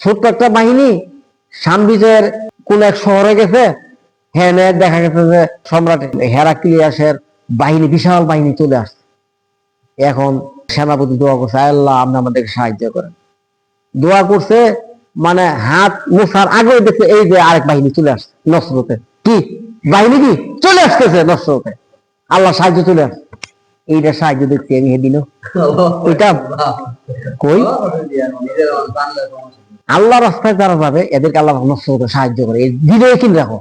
ছোট্ট একটা বাহিনী সামবিজয়ের কোন এক শহরে গেছে হ্যাঁ দেখা গেছে যে সম্রাট হেরাক্লিয়াসের বাহিনী বিশাল বাহিনী চলে আসছে। এখন সেনাপতি দোয়া করছে "আয় আল্লাহ আপনি আমাদেরকে সাহায্য করেন। দোয়া করছে মানে হাত মোছার আগে দেখছে এই যে আরেক বাহিনী চলে আসছে নসরতে। কি? বাহিনী কি? চলে আসতেছে নসরতে। আল্লাহ সাহায্য চলে আসছে। এইটা সাহায্য দেখছি আমি হেদিন ওইটা কই? আল্লাহ রাস্তায় যারা যাবে, এদেরকে আল্লাহ নসরতে সাহায্য করে। এই হৃদয়ে কিনে রাখো।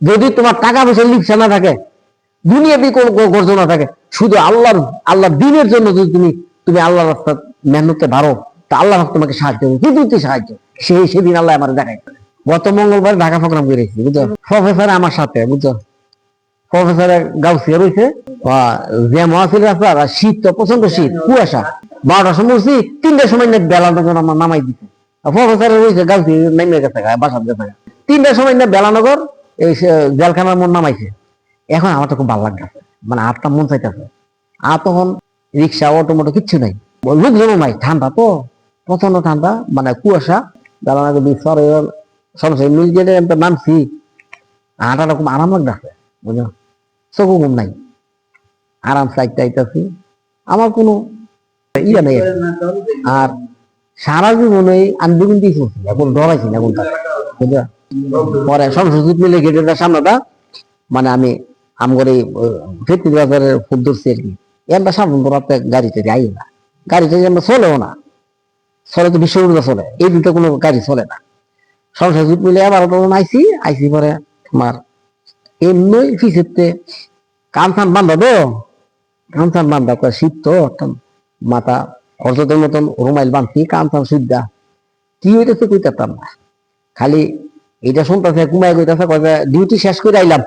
যদি তোমার টাকা পয়সা লিপসা না থাকে দুনিয়াতে কোন গর্জ না থাকে, শুধু আল্লাহর আল্লাহ দিনের জন্য যদি তুমি তুমি আল্লাহ রাস্তা মেহনতে ভারো তা আল্লাহ তোমাকে সাহায্য করবে। কিন্তু সাহায্য? সেই সেদিন আল্লাহ আমার দেখায়। গত মঙ্গলবার ঢাকা প্রোগ্রাম করেছি বুঝছ? প্রফেসর আমার সাথে, বুঝছ? প্রফেসর গাউসিয়া রয়েছে। যে মহাসিল রাস্তা শীত তো প্রচণ্ড শীত, কুয়াশা। বারোটার সময় উঠছি, তিনটার সময় বেলা আমার নামাই দিছে। প্রফেসর রয়েছে গাউসি নামে গেছে বাসার গেছে তিনটার সময় না বেলানগর এই জেলখানার মন নামাইছে। এখন আমার তো খুব ভালো মানে আটটা মন চাইতেছে। আর তখন রিক্সা কিচ্ছু নাই। নাই। ঠান্ডা তো প্রচণ্ড ঠান্ডা। মানে কুয়াশা। বেলানগর বিশ্বরে আমি তো নামছি। হাঁটাটা খুব আরাম বুঝলো? ঘুম নাই। আরাম আইতাছি আমার কোনো ইয়া নেই। আর সারা জীবনে আমি দুগুণ দিয়ে চলছি এখন ডরাইছি না কোনটা পরে সংসদ মিলে গেটের সামনেটা মানে আমি আম করে ফিরতি বাজারের ফুল ধরছি আর কি। এমন সামনে রাতে গাড়িতে যাই না। গাড়িতে আমরা চলেও না। চলে তো বিশ্বরূপে চলে। এই দুটো কোনো গাড়ি চলে না। সংসার জুট মিলে আবার আইসি আইসি পরে তোমার এমনি ফিসেতে কামসান বান্ধা তো। কামসান বান্ধা শীত তো, মাথা অর্জতের মতন রুমাইল বাঁধছি কামসান সুদ্ধা। কি হইতেছে কইতাম না। খালি এটা শুনতেছে কুমাই কইতাছে কয় ডিউটি শেষ করে আইলাম।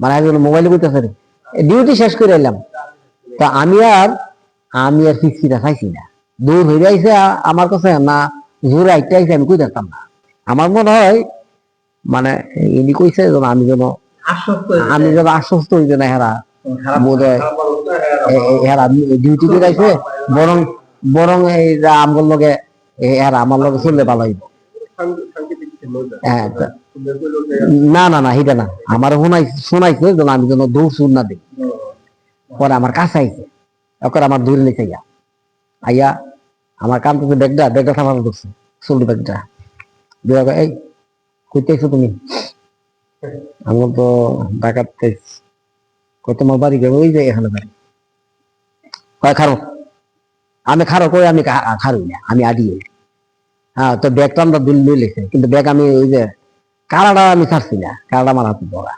মানে একজন মোবাইলে কইতাছে রে ডিউটি শেষ করে আইলাম। তা আমি আর আমি আর ফিক্সিটা খাইছি না। দূর হয়ে আইছে আ- আমার কাছে না জোরে আইতে আইছে আমি কইতাম না। আমার মনে হয় মানে ইনি কইছে যেন আমি যেন আমি যেন আশ্বস্ত হইতে না হেরা। বোধ হয় হেরা ডিউটি করে আইছে বরং বরং এই যে আমগর লগে হেরা আমার লগে চললে ভালো হইব। হ্যাঁ না না না এটা না। আমার শোনাই শোনাইছে যেন আমি যেন দৌড় সুর না দিই। পরে আমার কাছে আইছে। এখন আমার দূরে নিচে আইয়া। আইয়া আমার কান থেকে ব্যাগটা ব্যাগটা থামানো ধরছে চলতি ব্যাগটা দিয়ে এই কইতে আইছো তুমি? আমি তো ঢাকার কয়, তোমার বাড়ি গেল? ওই যে এখানে বাড়ি। কয়, খারো। আমি খারো কই আমি খারোই না আমি আডি হ্যাঁ তো ব্যাগটা আমরা দিল লইলেছে কিন্তু ব্যাগ আমি ওই যে কারাটা আমি ছাড়ছি না কারাটা আমার হাতে ধরা।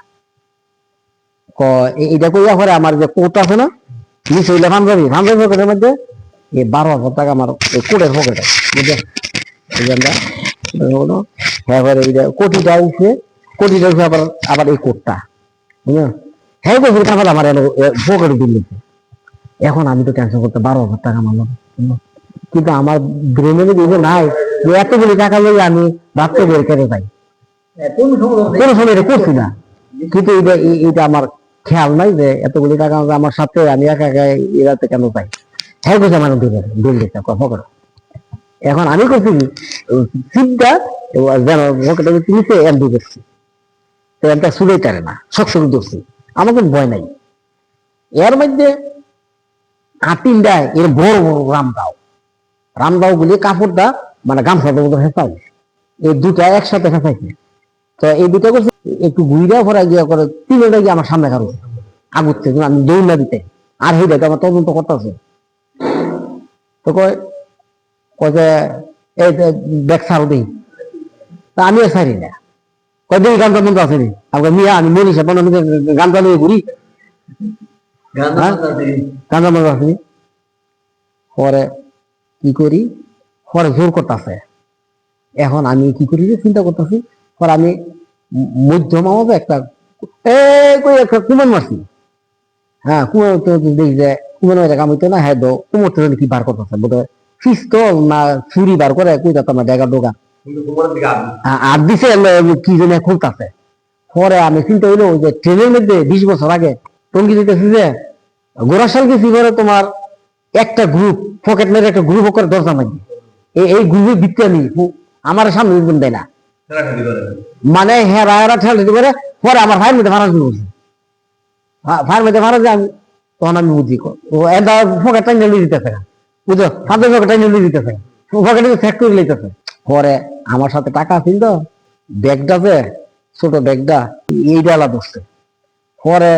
এটা কইয়া পরে আমার যে কোট আছে না নিচে হইলে পকেটের মধ্যে এই বারো হাজার টাকা আমার এই কোটের পকেটে বুঝলে? এই যে আমরা এটা হলো, হ্যাঁ পরে কোটিটা উঠছে কোটিটা উঠে আবার আবার এই কোটটা বুঝলেন হ্যাঁ টাকা আমার পকেটে দিল। এখন আমি তো টেনশন করতে বারো হাজার টাকা আমার কিন্তু আমার ব্রেনের দিকে নাই এতগুলি টাকা লই আমি রাত্রে বের করে যাই কোনো সময় এটা করছি না। কিন্তু এটা এটা আমার খেয়াল নাই যে এতগুলি টাকা আমার সাথে আমি একা একা এরাতে কেন যাই হ্যাঁ করছে আমার দিবে বিল দিতে কথা এখন আমি করছি কি? সিটটা যেন পকেটে নিচে এমডি করছি, তো একটা সুরেই টারে না শখ শখ ধরছি। আমার কোনো ভয় নাই। এর মধ্যে আতিনটায় এর বড় বড় রামদাও রামদাও গুলি কাপড়টা মানে গামছাটার মতো হেঁচাই এই দুটা একসাথে হেঁচাইছে তো এই দুটা করছে, একটু ঘুরে ভরা গিয়ে করে তিনটা গিয়ে আমার সামনে কারও আগুচ্ছে কিন্তু আমি দৌড় দিতে। আর হইলে তো আমার তদন্ত করতেছে। তো কয় কয় যে, এই ব্যাগ ছাড়ো দিই। তা আমি ছাড়ি না। কয় দিন গান মন্ত্র আছে নি আমাকে মিয়া, আমি মনীষা বন আমি গান চালু ঘুরি। আছে পরে কি করি? পরে জোর করতেছে। এখন আমি কি করি চিন্তা করতেছি পরে আমি মধ্যম আমাদের একটা কই একটা কুমন মারছি। হ্যাঁ কুমন দেখি যে কুমন মারে না হ্যাঁ দো কুমোর তো কি বার করতেছে। বোধ পিস্তল না ছুরি বার করে কই ডেগা ডোগা। আর দিছে। কি যেন খুলতাছে। পরে আমি চিন্তা হইল যে ট্রেনের মধ্যে বিশ বছর আগে টঙ্গি দিতেছি যে গোরাশাল গেছি পরে তোমার একটা গ্রুপ পকেট মেরে একটা গ্রুপ করে দরজা মারি এই গ্রুপের ভিত্তি আমি আমার সামনে দিন দেয় না। মানে হেরা ঠেলে দিতে পারে, পরে আমার ভাইয়ের মধ্যে ভাড়া শুরু ভাইয়ের মধ্যে ভাড়া যে আমি তখন আমি বুঝি ও এটা ফোকে টাইনে নিয়ে দিতেছে বুঝো হাতে ফোকে টাইনে নিয়ে দিতেছে ফোকে ফ্যাক্টরি পরে আমার সাথে টাকা আছিল তো ব্যাগটাতে ছোট ব্যাগটা এইটা আলাদা পরে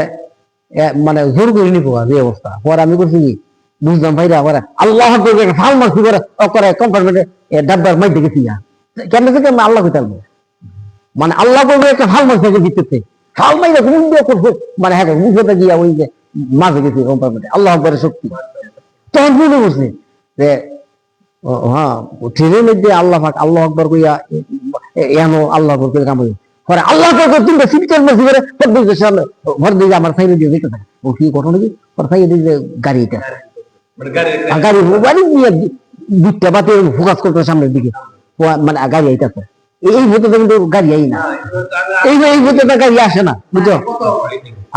মানে জোর করে নিবো যে অবস্থা পরে আমি করছি কি বুঝলাম ভাইরা পরে আল্লাহ করে ফাল মারছি করে করে কম্পার্টমেন্টে ডাব্বার মাই দেখেছি না কেন আমি আল্লাহ কইতাম মানে আল্লাহ বলবে একটা মাছ থেকে দিতেছে ফাল মাইরা ঘুম দিয়ে করছে মানে হ্যাঁ মুখে গিয়া ওই যে মাঝে গেছি কম্পার্টমেন্টে আল্লাহ আকবরের শক্তি তখন বুঝে বসছে যে হ্যাঁ ট্রেনের মধ্যে আল্লাহ আল্লাহ আকবর কইয়া এ- এন আল্লাহ আকবর করে কামাই পরে আল্লাহ তুমি করে ঘর দিকে সামনে ঘর দিকে আমার দিয়ে যেতে থাকে ও কি ঘটনা কি? ওর দিয়ে গাড়িটা মানে গাড়ি গাড়ি গাড়ি নিয়ে বাতে ফোকাস করতে সামনের দিকে। মানে গাড়ি আইতাছে। এই হতে কিন্তু গাড়ি আই না। এই এই হতে গাড়ি আসে না বুঝছ?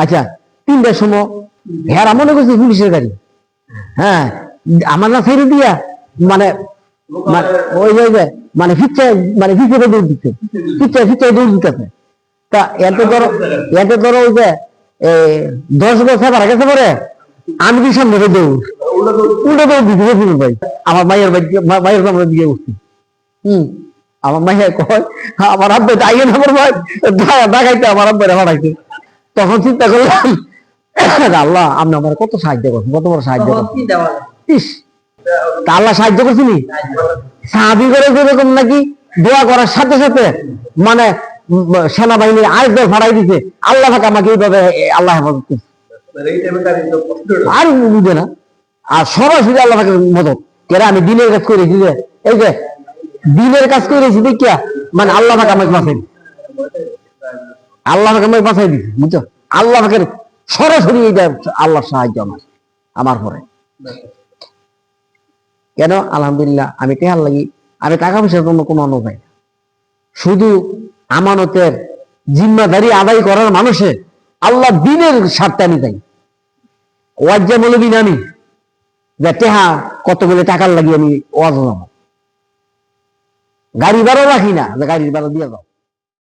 আচ্ছা তিনটার সময় হেরা মনে করছি পুলিশের গাড়ি। হ্যাঁ আমার না ছেড়ে দিয়া মানে মানে ওই যে, মানে ফিচ্ছে মানে ফিচ্ছে দৌড় দিচ্ছে। ফিচ্ছে ফিচ্ছে দৌড় দিতেছে। তা এতে ধরো এতে ধরো ওই যে দশ বছর আগে গেছে পরে আমি কি সামনে দৌড় উল্টো দৌড় দিতে গেছিল ভাই। আমার মায়ের বাড়ি মায়ের সামনে দিকে উঠছি। হম আমার মাইয়া কয় আমার আব্বা আইয়ে না আমার ভাই। দেখাইতে আমার আব্বা হারাইছে তখন চিন্তা করলাম আল্লাহ আপনি আমার কত সাহায্য করছেন কত বড় সাহায্য করছেন। ইস তা আল্লাহ সাহায্য করছিনি সাহাবি করে যেরকম নাকি দোয়া করার সাথে সাথে মানে সেনাবাহিনীর দল ফাড়াই দিছে। আল্লাহ পাক আমাকে এইভাবে আল্লাহ হেফাজত করছে। আর না। আর সরাসরি আল্লাহ মদত। আমি দিনের কাজ করেছি যে এই যে দিনের কাজ করেছি দেখিয়া মানে আল্লাহ পাক আমাকে বাঁচাই। আল্লাহ পাক আমাকে বাঁচাই দিছে, বুঝছ? আল্লাহ পাকের সরাসরি এইটা আল্লাহর সাহায্য আমার আমার পরে। কেন? আলহামদুলিল্লাহ, আমি টেহার লাগি। আমি টাকা পয়সার জন্য কোনো অনুভব নাই শুধু আমানতের জিম্মাদারি আদায় করার মানুষে আল্লাহ দিনের স্বার্থে আমি যাই ওয়াজ্জা মৌলবী না আমি? যে টেহা কতগুলো টাকার লাগিয়ে আমি ওয়াজ গাড়ি ভাড়া রাখি না, যে গাড়ির ভাড়া দিয়ে যাও।